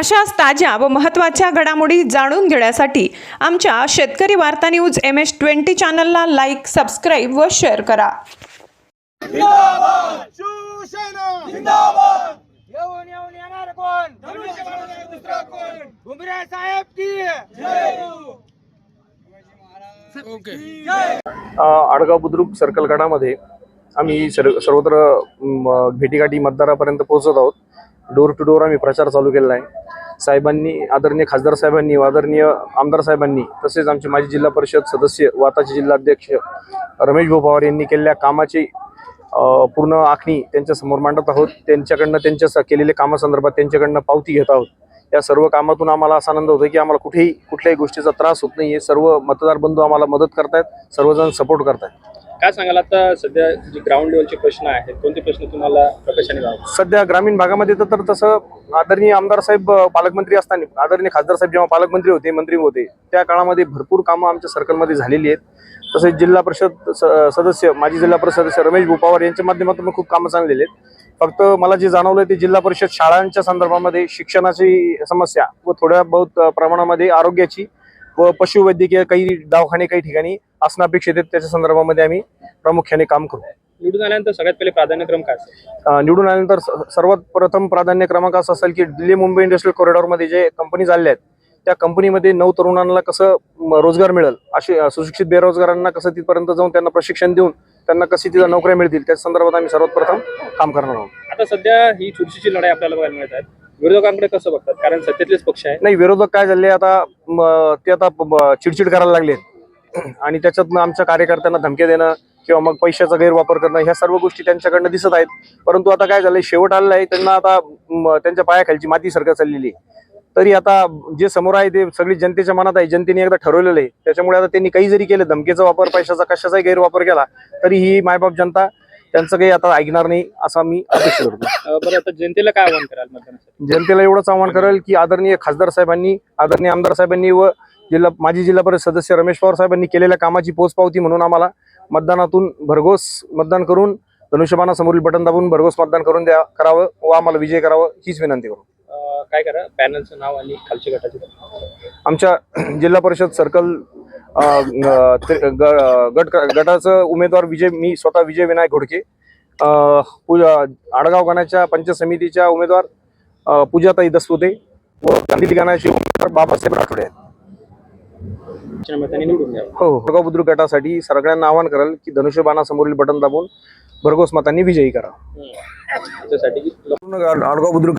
अशाच ताज्या व महत्त्वाच्या घडामोडी जाणून घेण्यासाठी आमच्या शेतकरी वार्ता न्यूज एम एस ट्वेंटी चॅनलला लाईक सबस्क्राईब व शेअर करा. शिवसेना! जिंदाबाद! येऊन येऊन येणार कोण? दुसरा कोण? भुमरे साहेब की? अ, आडगाव बुद्रुक सर्कल गटामध्ये आम्ही सर्व सर्वत्र भेटीगाठी मतदारापर्यंत पोहोचत आहोत. डोर टू डोर आम्ही प्रचार चालू केलेला आहे. साहेबांनी आदरणीय खासदार साहेबांनी व आदरणीय आमदार साहेबांनी तसेच आमचे माजी जिल्हा परिषद सदस्य वाताचे जिल्हाध्यक्ष रमेश भाऊ पवार यांनी केलेल्या कामाची पूर्ण आखणी त्यांच्यासमोर मांडत आहोत. त्यांच्याकडनं त्यांच्या स- केलेल्या कामासंदर्भात त्यांच्याकडनं पावती घेत आहोत. या सर्व कामातून आम्हाला असा आनंद होतो की आम्हाला कुठेही कुठल्याही गोष्टीचा त्रास होत नाही सर्व मतदार बंधू आम्हाला मदत करतायत. सर्वजण सपोर्ट करतायत. काय सांगाल आता सध्या जे ग्राउंड लेवलचे प्रश्न आहेत कोणते प्रश्न तुम्हाला प्रकाशाने लावतात सध्या ग्रामीण भागामध्ये तर तर तसं आदरणीय आमदार साहेब पालकमंत्री असताना आदरणीय खासदार साहेब जेव्हा पालकमंत्री होते मंत्री होते त्या काळामध्ये भरपूर कामं आमच्या सर्कलमध्ये झालेली आहेत. तसेच जिल्हा परिषद स- सदस्य माजी जिल्हा परिषद सदस्य रमेश भोपावर यांच्या माध्यमातून खूप कामं चांगलेली आहेत. फक्त मला जे जाणवलं ते जिल्हा परिषद शाळांच्या संदर्भामध्ये शिक्षणाची समस्या व थोड्या बहुत प्रमाणामध्ये आरोग्याची व पशुवैद्यकीय काही दवाखाने काही ठिकाणी असणं अपेक्षित आहेत त्याच्या संदर्भामध्ये आम्ही प्रामुख्याने काम करू. निवडून आल्यानंतर सगळ्यात पहिले प्राधान्यक्रम काय असेल? निवडून आल्यानंतर सर्वात प्रथम प्राधान्य क्रमांक असा असेल की दिल्ली मुंबई इंडस्ट्रियल कॉरिडॉरमध्ये जे कंपनी चालल्या आहेत त्या कंपनीमध्ये नऊ तरुणांना कसं रोजगार मिळेल असे सुशिक्षित बेरोजगारांना कसं तिथपर्यंत जाऊन त्यांना प्रशिक्षण देऊन त्यांना कशी तिथं नोकऱ्या मिळतील त्या संदर्भात आम्ही सर्वात प्रथम काम करणार आहोत. आता सध्या ही चुरशीची लढाई आपल्याला बघायला मिळत आहे विरोधकांकडे कसं बघतात? कारण सत्तेतलेच पक्ष आहे. नाही विरोधक काय झाले आता म, ते आता ब- चिडचिड करायला लागले आणि त्याच्यातनं आमच्या कार्यकर्त्यांना धमके देणं किंवा मग पैशाचा गैरवापर करणं ह्या सर्व गोष्टी त्यांच्याकडनं दिसत आहेत. परंतु आता काय झालंय शेवट आलेलं आहे त्यांना आता म, त्यांच्या पायाखालची माती सरकत चाललेली आहे. तरी आता जे समोर आहे ते सगळी जनतेच्या मनात आहे जनतेने एकदा ठरवलेलं आहे. त्याच्यामुळे आता त्यांनी काही जरी केलं धमकेचा वापर पैशाचा कशाचाही गैरवापर केला तरी ही मायबाप जनता त्यांचं काही आता ऐकणार नाही असं मी अपेक्षा करतो. अं, बरं आता जनतेला काय आव्हान कराल मतदानासाठी जनतेला एवढंच आवाहन करेल की आदरणीय खासदार साहेबांनी आदरणीय आमदार साहेबांनी व जिल्हा माजी जिल्हा परिषद सदस्य रमेश पवार साहेबांनी केलेल्या कामाची पोचपावती म्हणून आम्हाला मतदानातून भरघोस मतदान करून धनुष्यबाणा समोरील बटन दाबून भरघोस मतदान करून द्या करावं व आम्हाला विजय करावं हीच विनंती करू. अं, काय करा? पॅनलचं नाव आणि खालच्या गटाचे आमच्या जिल्हा परिषद सर्कल गट गटाचं उमेदवार विजय मी स्वतः विजय विनायक घोडके. पूजा आडगाव गाण्याच्या पंचायत समितीच्या उमेदवार पूजाताई दसपुते व गांधी गाण्याचे उमेदवार बाबासाहेब राठोडे आहेत. हो, हो. भरगाव बुद्रुक गटासाठी सगळ्यांना आवाहन करेल की धनुष्यबाणासमोरील बटन दाबून भरघोस मतांनी विजयी करा. आडगाव बुद्रुक